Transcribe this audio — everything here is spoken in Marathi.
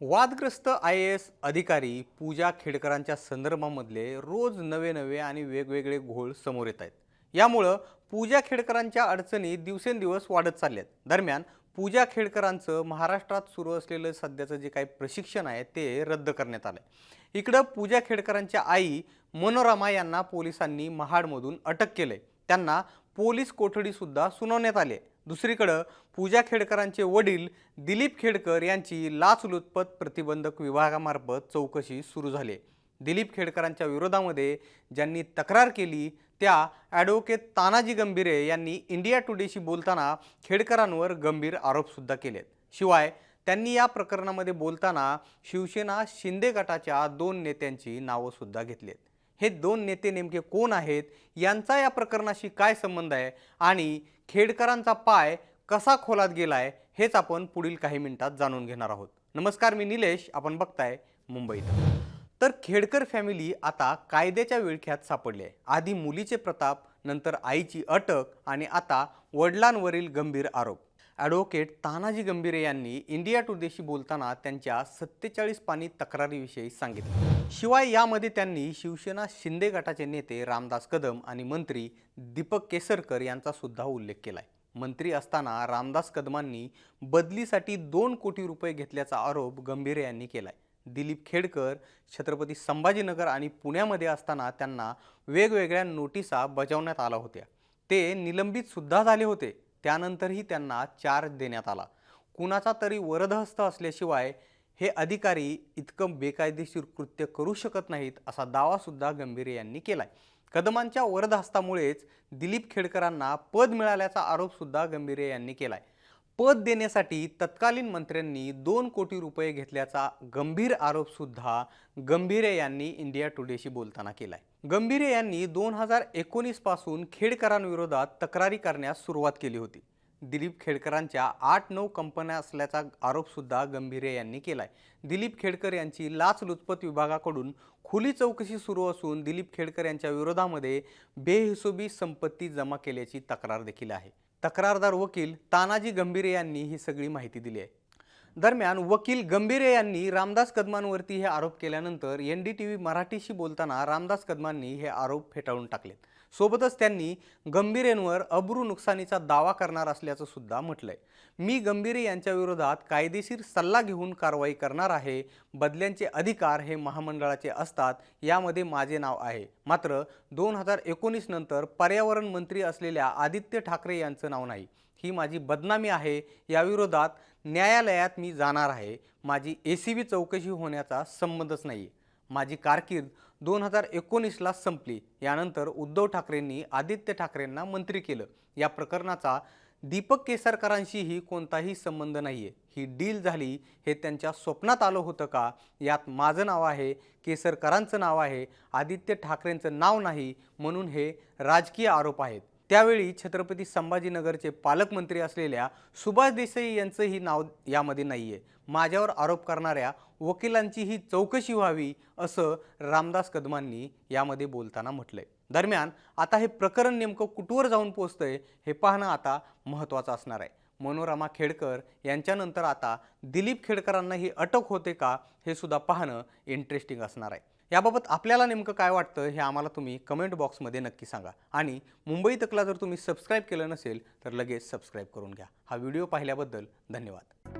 वादग्रस्त आय ए एस अधिकारी पूजा खेडकरांच्या संदर्भामधले रोज नवे नवे आणि वेगवेगळे घोळ समोर येत आहेत. यामुळं पूजा खेडकरांच्या अडचणी दिवसेंदिवस वाढत चालल्यात. दरम्यान पूजा खेडकरांचं महाराष्ट्रात सुरू असलेलं सध्याचं जे काही प्रशिक्षण आहे ते रद्द करण्यात आलं आहे इकडं पूजा खेडकरांच्या आई मनोरमा यांना पोलिसांनी महाडमधून अटक केलं आहे त्यांना पोलीस कोठडीसुद्धा सुनावण्यात आले दुसरीकडं पूजा खेडकरांचे वडील दिलीप खेडकर यांची लाचलुचपत प्रतिबंधक विभागामार्फत चौकशी सुरू झाली. दिलीप खेडकरांच्या विरोधामध्ये ज्यांनी तक्रार केली त्या ॲडव्होकेट तानाजी गंभीरे यांनी इंडिया टुडेशी बोलताना खेडकरांवर गंभीर आरोपसुद्धा केलेत. शिवाय त्यांनी या प्रकरणामध्ये बोलताना शिवसेना शिंदे गटाच्या दोन नेत्यांची नावंसुद्धा घेतलीत. हे दोन नेते नेमके कोण आहेत? यांचा या प्रकरणाशी काय संबंध आहे? आणि खेडकरांचा पाय कसा खोलात गेला आहे हेच आपण पुढील काही मिनिटात जाणून घेणार आहोत. नमस्कार मी निलेश. आपण बघताय मुंबईत तर खेडकर फॅमिली आता कायद्याच्या विळख्यात सापडली. आहे आधी मुलीचे प्रताप नंतर आईची अटक आणि आता वडिलांवरील गंभीर आरोप. ॲडव्होकेट तानाजी गंभीरे यांनी इंडिया टुडेशी बोलताना त्यांच्या सत्तेचाळीस पाणी तक्रारीविषयी सांगितलं. शिवाय यामध्ये त्यांनी शिवसेना शिंदे गटाचे नेते रामदास कदम आणि मंत्री दीपक केसरकर यांचा सुद्धा उल्लेख केलाय. मंत्री असताना रामदास कदमांनी बदलीसाठी दोन कोटी रुपये घेतल्याचा आरोप गंभीरे यांनी केलाय. दिलीप खेडकर छत्रपती संभाजीनगर आणि पुण्यामध्ये असताना त्यांना वेगवेगळ्या नोटिसा बजावण्यात आल्या होत्या. ते निलंबित सुद्धा झाले होते. त्यानंतरही त्यांना चार्ज देण्यात आला. कुणाचा तरी वरदहस्त असल्याशिवाय हे अधिकारी इतकं बेकायदेशीर कृत्य करू शकत नाहीत असा दावासुद्धा गंभीरे यांनी केला आहे कदमांच्या वरदहस्तामुळेच दिलीप खेडकरांना पद मिळाल्याचा आरोपसुद्धा गंभीरे यांनी केला आहे पद देण्यासाठी तत्कालीन मंत्र्यांनी दोन कोटी रुपये घेतल्याचा गंभीर आरोपसुद्धा गंभीरे यांनी इंडिया टुडेशी बोलताना केलाय. गंभीरे यांनी दोन हजार एकोणीसपासून खेडकरांविरोधात तक्रारी करण्यास सुरुवात केली होती. दिलीप खेडकरांच्या आठ नऊ कंपन्या असल्याचा आरोपसुद्धा गंभीरे यांनी केलाय. दिलीप खेडकर यांची लाचलुचपत विभागाकडून खुली चौकशी सुरू असून दिलीप खेडकर यांच्या विरोधामध्ये बेहिशोबी संपत्ती जमा केल्याची तक्रार देखील आहे. तक्रारदार वकील तानाजी गंभीरे यांनी ही सगळी माहिती दिली आहे. दरम्यान वकील गंभीरे यांनी रामदास कदमांवरती हे आरोप केल्यानंतर एन डी टी व्ही मराठीशी बोलताना रामदास कदमांनी हे आरोप फेटाळून टाकलेत. सोबतच त्यांनी गंभीरेंवर अब्रू नुकसानीचा दावा करणार असल्याचं सुद्धा म्हटलंय. मी गंभीरे यांच्या विरोधात कायदेशीर सल्ला घेऊन कारवाई करणार आहे. बदल्यांचे अधिकार हे महामंडळाचे असतात यामध्ये माझे नाव आहे. मात्र दोन हजार एकोणीस नंतर पर्यावरण मंत्री असलेल्या आदित्य ठाकरे यांचं नाव नाही. ही माझी बदनामी आहे. याविरोधात न्यायालयात मी जाणार आहे. माझी ए सी बी चौकशी होण्याचा संबंधच नाही माझी कारकीर्द दोन हजार एकोणीसला संपली. यानंतर उद्धव ठाकरेंनी आदित्य ठाकरेंना मंत्री केलं. या प्रकरणाचा दीपक केसरकरांशीही कोणताही संबंध नाही आहे ही डील झाली हे त्यांच्या स्वप्नात आलं होतं का? यात माझं नाव आहे केसरकरांचं नाव आहे आदित्य ठाकरेंचं नाव नाही म्हणून हे राजकीय आरोप आहेत. त्यावेळी छत्रपती संभाजीनगरचे पालकमंत्री असलेल्या सुभाष देसाई यांचंही नाव यामध्ये नाही आहे माझ्यावर आरोप करणाऱ्या वकिलांची ही चौकशी व्हावी असं रामदास कदमांनी यामध्ये बोलताना म्हटलंय. दरम्यान आता हे प्रकरण नेमकं कुठवर जाऊन पोचतंय हे पाहणं आता महत्त्वाचं असणार आहे. मनोरमा खेडकर यांच्यानंतर आता दिलीप खेडकरांना ही अटक होते का हे सुद्धा पाहणं इंटरेस्टिंग असणार आहे. याबाबत आपल्याला नेमकं काय वाटतं हे आम्हाला तुम्ही कमेंट बॉक्समध्ये नक्की सांगा. आणि मुंबई तकला जर तुम्ही सबस्क्राईब केलं नसेल तर लगेच सबस्क्राईब करून घ्या. हा व्हिडिओ पाहिल्याबद्दल धन्यवाद.